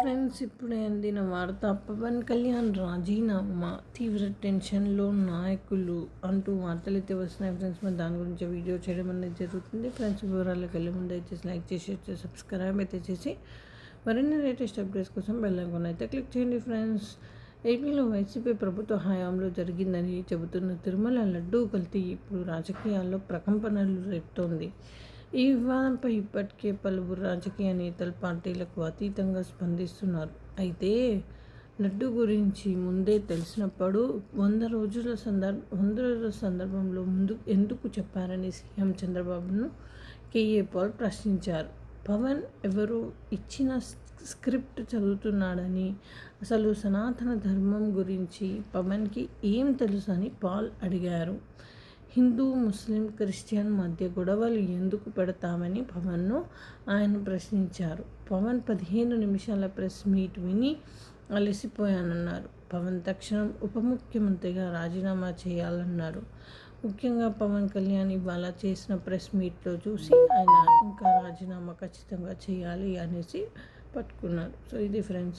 Friends ఇప్పుడే అందిన వార్త పవన్ కళ్యాణ్ రాజీనామా తీవ్ర టెన్షన్లో నాయకులు అంటూ వార్తలు అయితే వస్తున్నాయి ఫ్రెండ్స్. మరి దాని గురించి వీడియో చేయడం అనేది జరుగుతుంది. ఫ్రెండ్స్ వివరాలకు వెళ్ళే ముందు అయితే లైక్ చేసి సబ్స్క్రైబ్ అయితే చేసి మరిన్ని లేటెస్ట్ అప్డేట్స్ కోసం బెల్లంకొని అయితే క్లిక్ చేయండి ఫ్రెండ్స్. ఏపీలో వైసీపీ ప్రభుత్వ హయాంలో జరిగిందని చెబుతున్న తిరుమల లడ్డూ కల్తీ ఇప్పుడు రాజకీయాల్లో ప్రకంపనలు రేపుతోంది. ఈ వివాదంపై ఇప్పటికే పలువురు రాజకీయ నేతలు పార్టీలకు అతీతంగా స్పందిస్తున్నారు. అయితే లడ్డు గురించి ముందే తెలిసినప్పుడు వంద రోజుల సందర్భ వంద రోజుల సందర్భంలో ముందు ఎందుకు చెప్పారని సీఎం చంద్రబాబును కేఏ పాల్ ప్రశ్నించారు. పవన్ ఎవరు ఇచ్చిన స్క్రిప్ట్ చదువుతున్నాడని అసలు సనాతన ధర్మం గురించి పవన్కి ఏం తెలుసు అని పాల్ అడిగారు. హిందూ ముస్లిం క్రిస్టియన్ మధ్య గొడవలు ఎందుకు పెడతామని పవన్ను ఆయన ప్రశ్నించారు. పవన్ పదిహేను నిమిషాల ప్రెస్ మీట్ విని అలసిపోయానన్నారు. పవన్ తక్షణం ఉప ముఖ్యమంత్రిగా రాజీనామా చేయాలన్నారు. ముఖ్యంగా పవన్ కళ్యాణ్ ఇవాళ చేసిన ప్రెస్ మీట్లో చూసి ఆయన ఇంకా రాజీనామా ఖచ్చితంగా చేయాలి అనేసి పట్టుకున్నారు. సో ఇది ఫ్రెండ్స్